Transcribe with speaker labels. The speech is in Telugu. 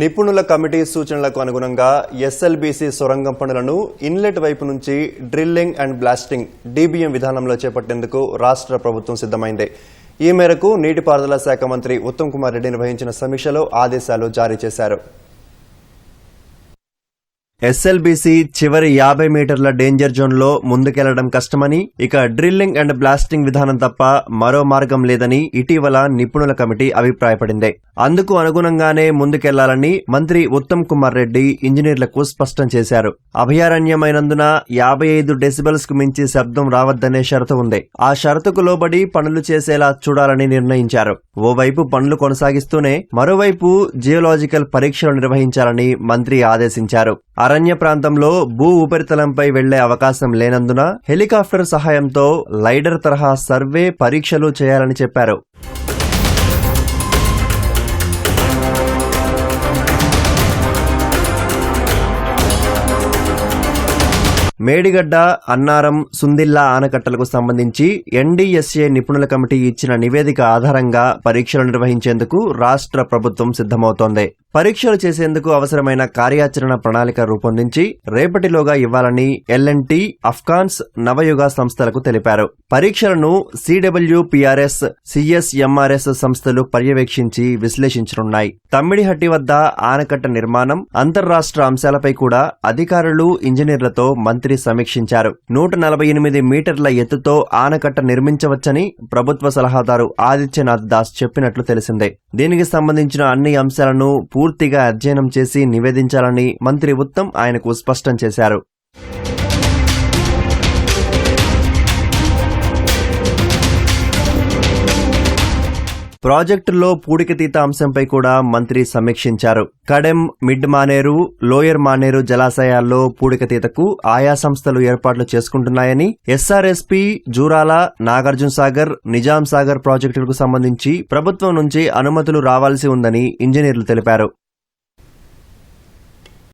Speaker 1: నిపుణుల కమిటీ సూచనలకు అనుగుణంగా ఎస్ఎల్బీసీ సొరంగం పనులను ఇన్లెట్ వైపు నుంచి డ్రిల్లింగ్ అండ్ బ్లాస్టింగ్ డీబీఎం విధానంలో చేపట్టేందుకు రాష్ట్ర ప్రభుత్వం సిద్ధమైంది. ఈ మేరకు నీటిపారుదల శాఖ మంత్రి ఉత్తమ్ కుమార్ రెడ్డి నిర్వహించిన సమీక్షలో ఆదేశాలు జారీ చేశారు. ఎస్ఎల్బీసీ చివరి యాభై మీటర్ల డేంజర్ జోన్లో ముందుకెళ్ళడం కష్టమని ఇక డ్రిల్లింగ్ అండ్ బ్లాస్టింగ్ విధానం తప్ప మరో మార్గం లేదని ఇటీవల నిపుణుల కమిటీ అభిప్రాయపడింది. అందుకు అనుగుణంగానే ముందుకెళ్ళాలని మంత్రి ఉత్తమ్ కుమార్ రెడ్డి ఇంజనీర్లకు స్పష్టం చేశారు. అభయారణ్యమైనందున యాభై ఐదు డెసిబల్స్కు మించి శబ్దం రావద్దనే షరతు ఉంది. ఆ షరతుకు లోబడి పనులు చేసేలా చూడాలని నిర్ణయించారు. ఓవైపు పనులు కొనసాగిస్తూనే మరోవైపు జియోలాజికల్ పరీక్షలు నిర్వహించాలని మంత్రి ఆదేశించారు. అరణ్య ప్రాంతంలో భూ ఉపరితలంపై వెళ్ళే అవకాశం లేనందున హెలికాప్టర్ సహాయంతో లైడర్ తరహా సర్వే పరీక్షలు చేయాలని చెప్పారు. మేడిగడ్డ అన్నారం సుందిల్లా ఆనకట్టలకు సంబంధించి ఎన్డీఎస్ఏ నిపుణుల కమిటీ ఇచ్చిన నివేదిక ఆధారంగా పరీక్షలు నిర్వహించేందుకు రాష్ట్ర ప్రభుత్వం సిద్ధమవుతోంది. పరీక్షలు చేసేందుకు అవసరమైన కార్యాచరణ ప్రణాళిక రూపొందించి రేపటిలోగా ఇవ్వాలని ఎల్ఎన్టీ అఫ్ఘాన్స్ నవయుగ సంస్థలకు తెలిపారు. పరీక్షలను సిడబ్ల్యూపీఆర్ఎస్ సిఎస్ఎంఆర్ఎస్ సంస్థలు పర్యవేక్షించి విశ్లేషించనున్నాయి. తమ్మిడిహట్టి వద్ద ఆనకట్ట నిర్మాణం అంతర్రాష్ట్ర అంశాలపై కూడా అధికారులు ఇంజనీర్లతో మంత్రి సమీక్షించారు. నూట నలభై ఎనిమిది మీటర్ల ఎత్తుతో ఆనకట్ట నిర్మించవచ్చని ప్రభుత్వ సలహాదారు ఆదిత్యనాథ్ దాస్ చెప్పినట్లు తెలిసిందే. దీనికి సంబంధించిన అన్ని అంశాలను పూర్తిగా అధ్యయనం చేసి నివేదించాలని మంత్రి ఉత్తమ్ ఆయనకు స్పష్టం చేశారు. ప్రాజెక్టుల్లో పూడికతీత అంశంపై కూడా మంత్రి సమీక్షించారు. కడెం మిడ్ మానేరు లోయర్ మానేరు జలాశయాల్లో పూడికతీతకు ఆయా సంస్థలు ఏర్పాట్లు చేసుకుంటున్నాయని ఎస్ఆర్ఎస్పీ జూరాల నాగార్జున సాగర్ నిజాం సాగర్ ప్రాజెక్టులకు సంబంధించి ప్రభుత్వం నుంచి అనుమతులు రావాల్సి ఉందని ఇంజనీర్లు తెలిపారు.